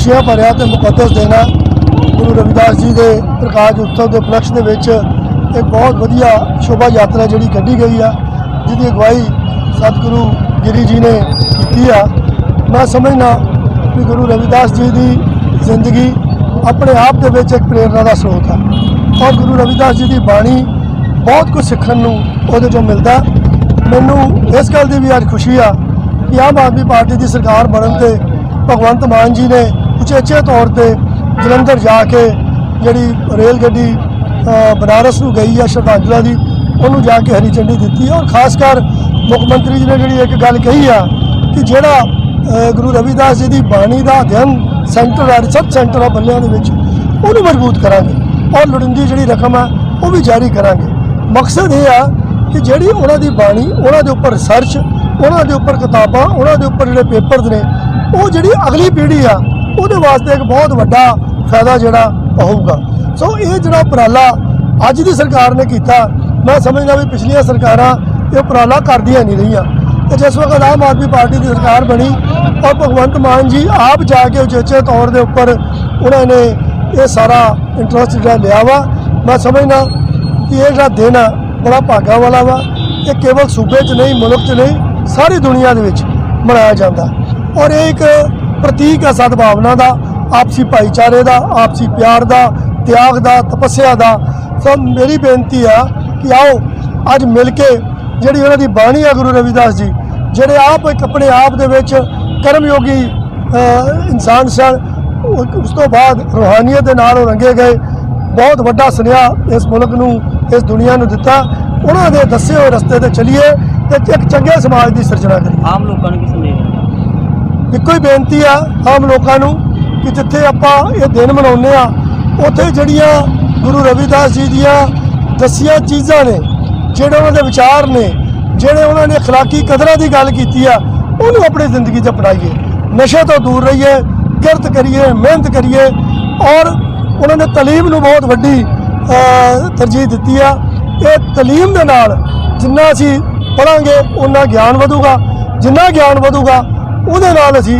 ਖੁਸ਼ੀਆਂ ਭਰਿਆ ਤੇ ਮੁਕੱਦਸ ਦਿਨ ਹੈ ਗੁਰੂ ਰਵਿਦਾਸ ਜੀ ਦੇ ਪ੍ਰਕਾਸ਼ ਉਤਸਵ ਦੇ ਉਪਲਕਸ਼ ਦੇ ਵਿੱਚ ਇਹ ਬਹੁਤ ਵਧੀਆ ਸ਼ੋਭਾ ਯਾਤਰਾ ਜਿਹੜੀ ਕੱਢੀ ਗਈ ਆ, ਜਿਹਦੀ ਅਗਵਾਈ ਸਤਿਗੁਰੂ ਗਿਰੀ ਜੀ ਨੇ ਕੀਤੀ ਆ। ਮੈਂ ਸਮਝਦਾ ਕਿ ਗੁਰੂ ਰਵਿਦਾਸ ਜੀ ਦੀ ਜ਼ਿੰਦਗੀ ਆਪਣੇ ਆਪ ਦੇ ਵਿੱਚ ਇੱਕ ਪ੍ਰੇਰਣਾ ਦਾ ਸਰੋਤ ਆ ਔਰ ਗੁਰੂ ਰਵਿਦਾਸ ਜੀ ਦੀ ਬਾਣੀ ਬਹੁਤ ਕੁਝ ਸਿੱਖਣ ਨੂੰ ਉਹਦੇ ਚੋਂ ਮਿਲਦਾ। ਮੈਨੂੰ ਇਸ ਗੱਲ ਦੀ ਵੀ ਅੱਜ ਖੁਸ਼ੀ ਆ ਕਿ ਆਮ ਆਦਮੀ ਪਾਰਟੀ ਦੀ ਸਰਕਾਰ ਬਣਨ ਤੇ ਭਗਵੰਤ ਮਾਨ ਜੀ ਨੇ ਉਚੇਚੇ ਤੌਰ ਤੇ ਜਲੰਧਰ ਜਾ ਕੇ ਜਿਹੜੀ ਰੇਲ ਗੱਡੀ ਬਨਾਰਸ ਨੂੰ ਗਈ ਆ ਸ਼ਰਧਾਂਜਲਾ ਦੀ, ਉਹਨੂੰ ਜਾ ਕੇ ਹਰੀ ਝੰਡੀ ਦਿੱਤੀ ਔਰ ਖਾਸ ਕਰ ਮੁੱਖ ਮੰਤਰੀ ਜੀ ਨੇ ਜਿਹੜੀ ਇੱਕ ਗੱਲ ਕਹੀ ਆ ਕਿ ਜਿਹੜਾ ਗੁਰੂ ਰਵਿਦਾਸ ਜੀ ਦੀ ਬਾਣੀ ਦਾ ਅਧਿਐਨ ਸੈਂਟਰ ਆ ਰਿਸਰਚ ਸੈਂਟਰ ਆ ਬੱਲਿਆਂ ਦੇ ਵਿੱਚ, ਉਹਨੂੰ ਮਜ਼ਬੂਤ ਕਰਾਂਗੇ। ਔਰ ਲੋੜੀਂਦੀ ਜਿਹੜੀ ਰਕਮ ਆ, ਉਹ ਵੀ ਜਾਰੀ ਕਰਾਂਗੇ। ਮਕਸਦ ਇਹ ਆ ਕਿ ਜਿਹੜੀ ਉਹਨਾਂ ਦੀ ਬਾਣੀ, ਉਹਨਾਂ ਦੇ ਉੱਪਰ ਰਿਸਰਚ ਉਹਨਾਂ ਦੇ ਉੱਪਰ ਕਿਤਾਬਾਂ, ਉਹਨਾਂ ਦੇ ਉੱਪਰ ਜਿਹੜੇ ਪੇਪਰਸ ਨੇ, ਉਹ ਜਿਹੜੀ ਅਗਲੀ ਪੀੜ੍ਹੀ ਆ ਉਹਦੇ ਵਾਸਤੇ ਇੱਕ ਬਹੁਤ ਵੱਡਾ ਫਾਇਦਾ ਜਿਹੜਾ ਹੋਊਗਾ। ਸੋ ਇਹ ਜਿਹੜਾ ਉਪਰਾਲਾ ਅੱਜ ਦੀ ਸਰਕਾਰ ਨੇ ਕੀਤਾ, ਮੈਂ ਸਮਝਦਾ ਵੀ ਪਿਛਲੀਆਂ ਸਰਕਾਰਾਂ ਇਹ ਉਪਰਾਲਾ ਕਰਦੀਆਂ ਨਹੀਂ ਰਹੀਆਂ। ਤੇ ਜਿਸ ਵਕਤ ਆਮ ਆਦਮੀ ਪਾਰਟੀ ਦੀ ਸਰਕਾਰ ਬਣੀ, ਔਰ ਭਗਵੰਤ ਮਾਨ ਜੀ ਆਪ ਜਾ ਕੇ ਉਚੇਚੇ ਤੌਰ ਦੇ ਉੱਪਰ ਉਹਨਾਂ ਨੇ ਇਹ ਸਾਰਾ ਇੰਟਰਸਟ ਜਿਹੜਾ ਲਿਆ ਵਾ। ਮੈਂ ਸਮਝਦਾ ਕਿ ਇਹ ਜਿਹੜਾ ਦਿਨ ਆ, ਬੜਾ ਭਾਗਾ ਵਾਲਾ ਵਾ। ਇਹ ਕੇਵਲ ਸੂਬੇ 'ਚ ਨਹੀਂ, ਮੁਲਕ 'ਚ ਨਹੀਂ, ਸਾਰੀ ਦੁਨੀਆ ਦੇ ਵਿੱਚ ਮਨਾਇਆ ਜਾਂਦਾ। ਔਰ ਇਹ ਇੱਕ ਪ੍ਰਤੀਕ ਹੈ ਸਦਭਾਵਨਾ ਦਾ, ਆਪਸੀ ਭਾਈਚਾਰੇ ਦਾ, ਆਪਸੀ ਪਿਆਰ ਦਾ, ਤਿਆਗ ਦਾ, ਤਪੱਸਿਆ ਦਾ। ਸੋ ਮੇਰੀ ਬੇਨਤੀ ਆ ਕਿ ਆਓ, ਅੱਜ ਮਿਲ ਕੇ ਜਿਹੜੀ ਉਹਨਾਂ ਦੀ ਬਾਣੀ ਆ ਗੁਰੂ ਰਵਿਦਾਸ ਜੀ, ਜਿਹੜੇ ਆਪ ਇੱਕ ਆਪਣੇ ਆਪ ਦੇ ਵਿੱਚ ਕਰਮਯੋਗੀ ਇਨਸਾਨ ਸਨ ਉਸ ਤੋਂ ਬਾਅਦ ਰੂਹਾਨੀਅਤ ਦੇ ਨਾਲ ਉਹ ਰੰਗੇ ਗਏ। ਬਹੁਤ ਵੱਡਾ ਸੁਨੇਹਾ ਇਸ ਮੁਲਕ ਨੂੰ, ਇਸ ਦੁਨੀਆ ਨੂੰ ਦਿੱਤਾ। ਉਹਨਾਂ ਦੇ ਦੱਸੇ ਹੋਏ ਰਸਤੇ ਤੇ ਚੱਲੀਏ ਤੇ ਇੱਕ ਚੰਗੇ ਸਮਾਜ ਦੀ ਸਿਰਜਣਾ ਕਰੀਏ। ਆਮ ਲੋਕਾਂ ਨੂੰ ਇੱਕੋ ਹੀ ਬੇਨਤੀ ਆ ਆਮ ਲੋਕਾਂ ਨੂੰ ਕਿ ਜਿੱਥੇ ਆਪਾਂ ਇਹ ਦਿਨ ਮਨਾਉਂਦੇ ਆ ਉੱਥੇ ਜਿਹੜੀਆਂ ਗੁਰੂ ਰਵਿਦਾਸ ਜੀ ਦੀਆਂ ਦਸੀਆਂ ਚੀਜ਼ਾਂ ਨੇ ਜਿਹੜੇ ਉਹਨਾਂ ਦੇ ਵਿਚਾਰ ਨੇ ਜਿਹੜੇ ਉਹਨਾਂ ਨੇ اخلاقی ਕਦਰਾਂ ਦੀ ਗੱਲ ਕੀਤੀ ਆ ਉਹਨੂੰ ਆਪਣੀ ਜ਼ਿੰਦਗੀ 'ਚ ਅਪਣਾਈਏ ਨਸ਼ੇ ਤੋਂ ਦੂਰ ਰਹੀਏ ਕਿਰਤ ਕਰੀਏ ਮਿਹਨਤ ਕਰੀਏ ਔਰ ਉਹਨਾਂ ਨੇ ਤਾਲੀਮ ਨੂੰ ਬਹੁਤ ਵੱਡੀ ਅ, ਤਰਜੀਹ ਦਿੱਤੀ ਆ ਇਹ ਤਾਲੀਮ ਦੇ ਨਾਲ ਜਿੰਨਾ ਅਸੀਂ ਪੜਾਂਗੇ ਉਨਾ ਗਿਆਨ ਵਧੂਗਾ ਜਿੰਨਾ ਗਿਆਨ ਵਧੂਗਾ ਉਹਦੇ ਨਾਲ ਅਸੀਂ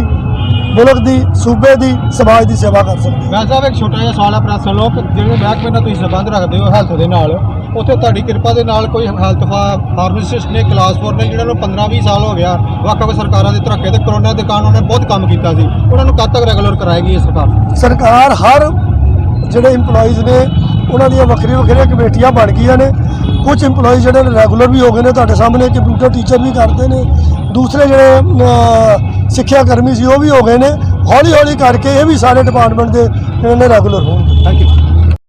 ਮੁਲਕ ਦੀ ਸੂਬੇ ਦੀ ਸਮਾਜ ਦੀ ਸੇਵਾ ਕਰ ਸਕਦੇ ਹਾਂ। ਮੈਂ ਸਾਹਿਬ ਇੱਕ ਛੋਟਾ ਜਿਹਾ ਸਵਾਲ ਹੈ ਪ੍ਰੈਸ ਲੋਕ ਜਿਹੜੇ ਮਹਿਕਮੇ ਨਾਲ ਤੁਸੀਂ ਸੰਬੰਧ ਰੱਖਦੇ ਹੋ ਹੈਲਥ ਦੇ ਨਾਲ ਉੱਥੇ ਤੁਹਾਡੀ ਕਿਰਪਾ ਦੇ ਨਾਲ ਕੋਈ ਹੈਲਥ ਫਾਰਮਾਸਿਸਟ ਨੇ ਕਲਾਸ 4 ਨੇ ਜਿਹਨਾਂ ਨੂੰ 15-20 ਸਾਲ ਹੋ ਗਿਆ ਵੱਖ-ਵੱਖ ਸਰਕਾਰਾਂ ਦੇ ਧੱਕੇ ਤੇ ਕਰੋਨਾ ਦੇ ਕਾਰਨ ਉਹਨੇ ਬਹੁਤ ਕੰਮ ਕੀਤਾ ਸੀ। ਉਹਨਾਂ ਨੂੰ ਕਦ ਤੱਕ ਰੈਗੂਲਰ ਕਰਾਏਗੀ ਇਹ ਸਰਕਾਰ? ਸਰਕਾਰ ਹਰ ਜਿਹੜੇ EMPLOYEES ਨੇ ਉਹਨਾਂ ਦੀਆਂ ਵੱਖਰੀਆਂ ਵੱਖਰੀਆਂ ਕਮੇਟੀਆਂ ਬਣ ਗਈਆਂ ਨੇ। ਕੁਝ EMPLOYEES ਜਿਹੜੇ ਰੈਗੂਲਰ ਵੀ ਹੋ ਗਏ ਨੇ ਤੁਹਾਡੇ ਸਾਹਮਣੇ ਕੰਪਿਊਟਰ ਟੀਚਰ ਵੀ ਕਰਦੇ ਨੇ ਦੂਸਰੇ ਜਿਹੜੇ ਸਿੱਖਿਆ ਕਰਮੀ ਸੀ, ਉਹ ਵੀ ਹੋ ਗਏ ਨੇ। ਹੌਲੀ ਹੌਲੀ ਕਰਕੇ ਇਹ ਵੀ ਸਾਰੇ ਡਿਪਾਰਟਮੈਂਟ ਦੇ ਜਿਹੜੇ ਨੇ ਰੈਗੂਲਰ ਹੋਣਗੇ। Thank you